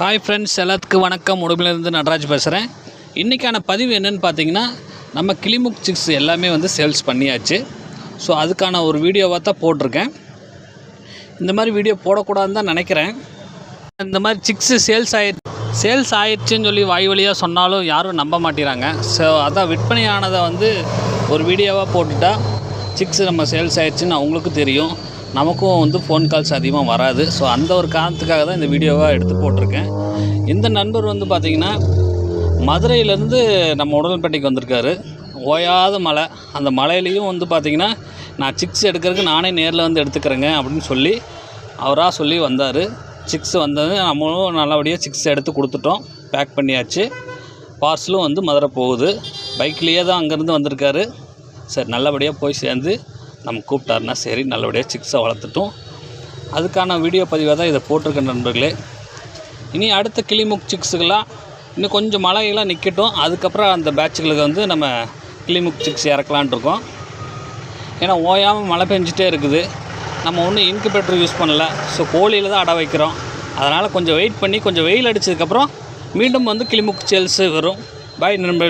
Hi friends எல்லாத்துக்கும் வணக்கம். உடம்புலேருந்து நடராஜ் பேசுகிறேன் இன்றைக்கான பதிவு என்னென்னு பார்த்தீங்கன்னா நம்ம கிளிமுக் சிக்ஸ் எல்லாமே வந்து சேல்ஸ் பண்ணியாச்சு. ஸோ அதுக்கான ஒரு வீடியோவாக தான் போட்டிருக்கேன். இந்த மாதிரி வீடியோ போடக்கூடாதுன்னு தான் நினைக்கிறேன். இந்த மாதிரி சிக்ஸு சேல்ஸ் ஆயி சேல்ஸ் ஆயிடுச்சுன்னு சொல்லி வாய் வழியாக சொன்னாலும் யாரும் நம்ப மாட்டேறாங்க ஸோ அதான் விற்பனையானதை வந்து ஒரு வீடியோவாக போட்டுட்டால் சிக்ஸ் நம்ம சேல்ஸ் ஆயிடுச்சுன்னு அவங்களுக்கும் தெரியும். நமக்கும் வந்து ஃபோன் கால்ஸ் அதிகமாக வராது. ஸோ அந்த ஒரு காரணத்துக்காக தான் இந்த வீடியோவாக எடுத்து போட்டிருக்கேன். இந்த நண்பர் வந்து பார்த்திங்கன்னா மதுரையிலேருந்து நம்ம உடல்பேட்டைக்கு வந்திருக்காரு. ஓயாத மலை. அந்த மலையிலையும் வந்து பார்த்திங்கன்னா நான் சிக்ஸ் எடுக்கிறதுக்கு நானே நேரில் வந்து எடுத்துக்கிறேங்க அப்படின்னு சொல்லி அவராக சொல்லி வந்தார். சிக்ஸ் வந்தது நம்மளும் நல்லபடியாக சிக்ஸ் எடுத்து கொடுத்துட்டோம். பேக் பண்ணியாச்சு. பார்சலும் வந்து மதுரை போகுது. பைக்லேயே தான் அங்கேருந்து வந்திருக்காரு. சரி நல்லபடியாக போய் சேர்ந்து நம்ம கூப்பிட்டாருன்னா சரி நல்லபடியாக சிக்ஸை வளர்த்துட்டோம். அதுக்கான வீடியோ பதிவாக தான் இதை போட்டிருக்கேன் நண்பர்களே. இனி அடுத்த கிளிமுக் சிக்ஸுக்கெல்லாம் இன்னும் கொஞ்சம் மழையெல்லாம் நிற்கட்டும் அதுக்கப்புறம் அந்த பேட்சுகளுக்கு வந்து நம்ம கிளிமுக் சிக்ஸ் இறக்கலான்ட்ருக்கோம் ஏன்னா ஓயாமல் மழை பெஞ்சிட்டே இருக்குது. நம்ம ஒன்றும் இன்குபேட்டர் யூஸ் பண்ணல. ஸோ கோழியில் தான் அடை வைக்கிறோம். அதனால் கொஞ்சம் வெயிட் பண்ணி கொஞ்சம் வெயில் அடித்ததுக்கப்புறம் மீண்டும் வந்து கிளிமுக் சேல்ஸு வரும். பாய் நண்பர்